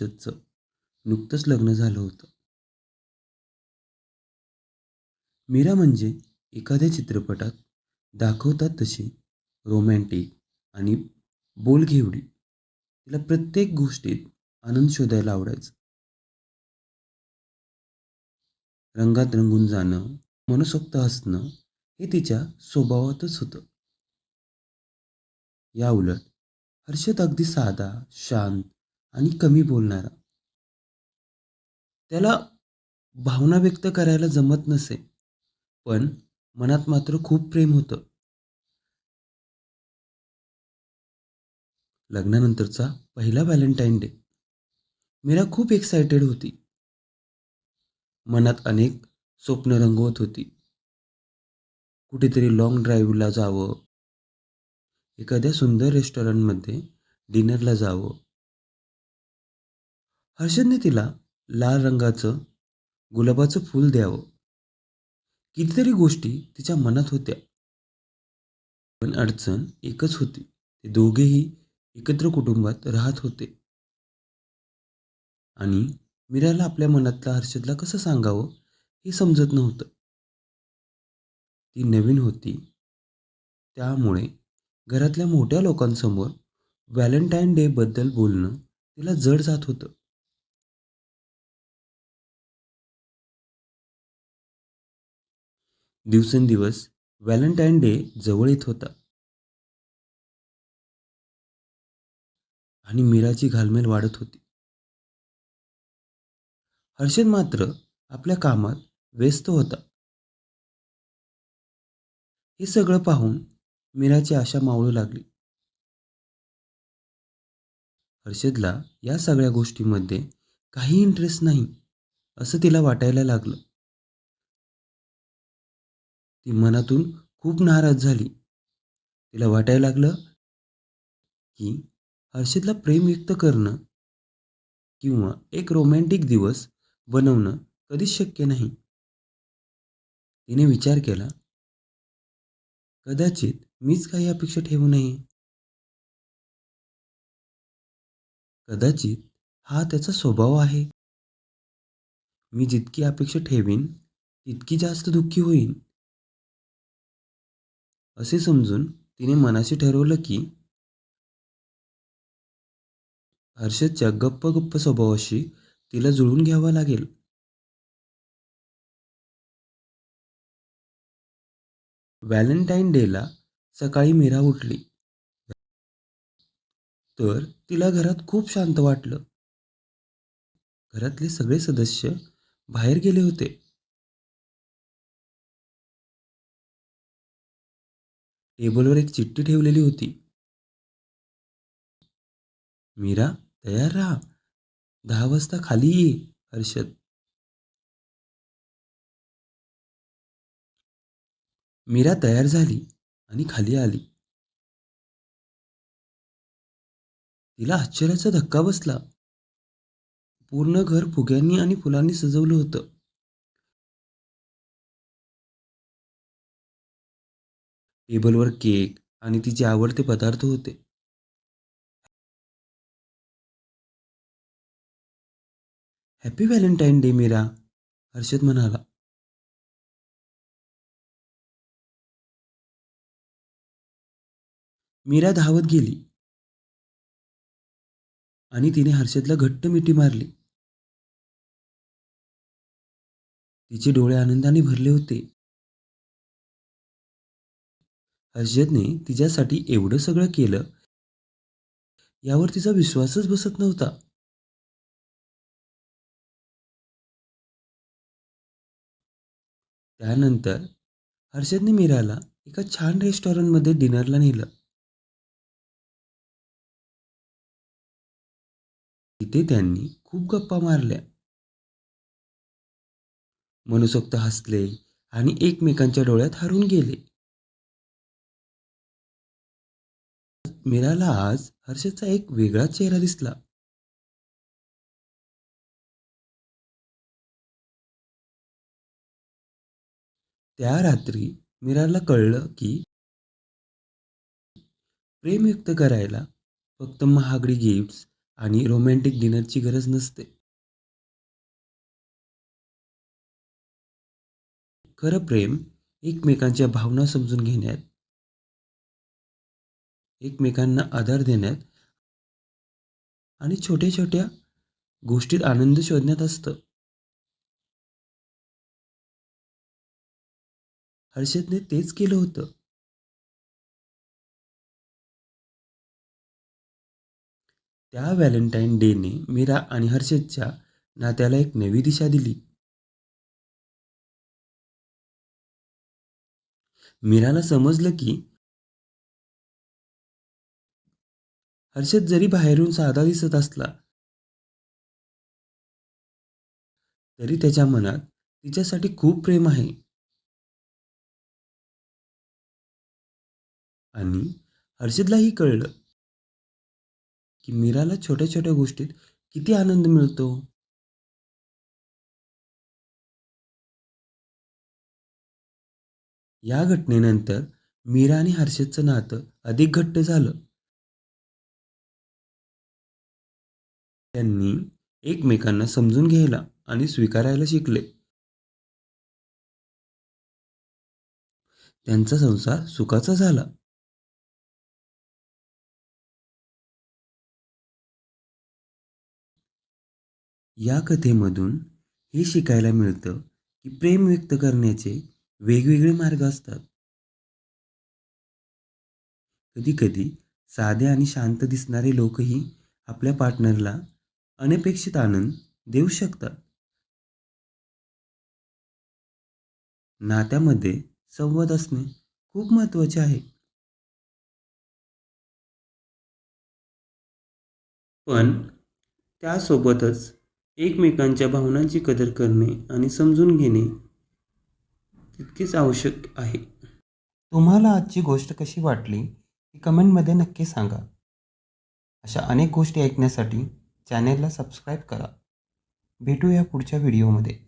हर्षदचं नुकतंच लग्न झालं होतं. मीरा म्हणजे एखाद्या चित्रपटात दाखवतात तशी रोमॅन्टिक आणि बोलघेवडी. तिला प्रत्येक गोष्टीत आनंद शोधायला आवडायचं. रंगात रंगून जाणं मनसोक्त हसणं हे तिच्या स्वभावातच होतं. या उलट हर्षद अगदी साधा शांत आणि कमी बोलणारा. त्याला भावना व्यक्त करायला जमत नसे पण मनात मात्र खूप प्रेम होतं. लग्नानंतरचा पहिला व्हॅलेंटाईन डे. मीरा खूप एक्सायटेड होती. मनात अनेक स्वप्न रंगवत होती. कुठेतरी लॉंग ड्राईव्हला जावं. एखाद्या सुंदर रेस्टॉरंटमध्ये डिनरला जावं. हर्षदने तिला लाल रंगाचं गुलाबाचं फूल द्यावं. कितीतरी गोष्टी तिच्या मनात होत्या. पण अडचण एकच होती. ते दोघेही एकत्र कुटुंबात राहत होते. आणि मीराला आपल्या मनातला हर्षदला कसं सांगावं हे समजत नव्हतं. ती नवीन होती. त्यामुळे घरातल्या मोठ्या लोकांसमोर व्हॅलेंटाईन डे बद्दल बोलणं तिला जड जात होतं. दिवसेंदिवस व्हॅलेंटाईन डे जवळ येत होता. आणि मीराची घालमेल वाढत होती. हर्षद मात्र आपल्या कामात व्यस्त होता. हे सगळं पाहून मीराची आशा मावळू लागली. हर्षदला या सगळ्या गोष्टींमध्ये काही इंटरेस्ट नाही असं तिला वाटायला लागलं. ती मनातून खूप नाराज झाली. तिला वाटायला लागलं की हर्षदला प्रेम व्यक्त करणं किंवा एक रोमॅन्टिक दिवस बनवणं कधीच शक्य नाही. तिने विचार केला कदाचित मीच काही अपेक्षा ठेवू नये. कदाचित हा त्याचा स्वभाव आहे. मी जितकी अपेक्षा ठेवीन तितकी जास्त दुःखी होईन. असे समजून तिने मनाशी ठरवलं की हर्षदच्या गप्प गप्प स्वभावाशी तिला जुळून घ्यावा लागेल. व्हॅलेंटाईन डेला सकाळी मीरा उठली. तर तिला घरात खूप शांत वाटलं. घरातले सगळे सदस्य बाहेर गेले होते. टेबलवर एक चिठ्ठी ठेवलेली होती. मीरा तयार राहा. दहा वाजता खाली ये हर्षद. मीरा तयार झाली आणि खाली आली. तिला आश्चर्याचा धक्का बसला. पूर्ण घर फुग्यांनी आणि फुलांनी सजवलं होतं. टेबलवर केक आणि तिचे आवडते पदार्थ होते. Happy Valentine day Meera Harshad म्हणाला. मीरा धावत गेली. आणि तिने हर्षदला घट्ट मिठी मारली. तिचे डोळे आनंदाने भरले होते. हर्षदने तिच्यासाठी एवढं सगळं केलं यावर तिचा विश्वासच बसत नव्हता. त्यानंतर हर्षदने मीराला एका छान रेस्टॉरंटमध्ये डिनरला नेलं. तिथे त्यांनी खूप गप्पा मारल्या. मनसोक्त हसले आणि एकमेकांच्या डोळ्यात हरून गेले. मीराला आज हर्षचा एक वेगळाच चेहरा दिसला. त्या रात्री मीराला कळलं की प्रेम व्यक्त करायला फक्त महागडी गिफ्ट्स आणि रोमॅन्टिक डिनरची गरज नसते. खरं प्रेम एकमेकांच्या भावना समजून घेण्यात एकमेकांना आधार देण्यात आणि छोट्या छोट्या गोष्टीत आनंद शोधण्यात असतं. हर्षदने तेच केलं होतं. त्या व्हॅलेंटाईन डेने मीरा आणि हर्षदच्या नात्याला एक नवी दिशा दिली. मीराला समजलं की हर्षद जरी बाहेरून साधा दिसत असला तरी त्याच्या मनात तिच्यासाठी खूप प्रेम आहे. आणि हर्षदलाही कळलं की मीराला छोट्या छोट्या गोष्टीत किती आनंद मिळतो. या घटनेनंतर मीरा आणि हर्षदचं नातं अधिक घट्ट झालं. त्यांनी एकमेकांना समजून घ्यायला आणि स्वीकारायला शिकले. त्यांचा संसार सुखाचा झाला. या कथेमधून हे शिकायला मिळतं की प्रेम व्यक्त करण्याचे वेगवेगळे मार्ग असतात. कधीकधी साधे आणि शांत दिसणारे लोकही आपल्या पार्टनरला अनपेक्षित आनंद देऊ शकतात. नात्यामध्ये संवाद असणे खूप महत्त्वाचे आहे. पण त्यासोबतच एकमेकांच्या भावनांची कदर करणे आणि समजून घेणे तितकेच आवश्यक आहे. तुम्हाला आजची गोष्ट कशी वाटली ती कमेंटमध्ये नक्की सांगा. अशा अनेक गोष्टी ऐकण्यासाठी चॅनेलला सबस्क्राईब करा. भेटूया पुढच्या व्हिडिओमध्ये.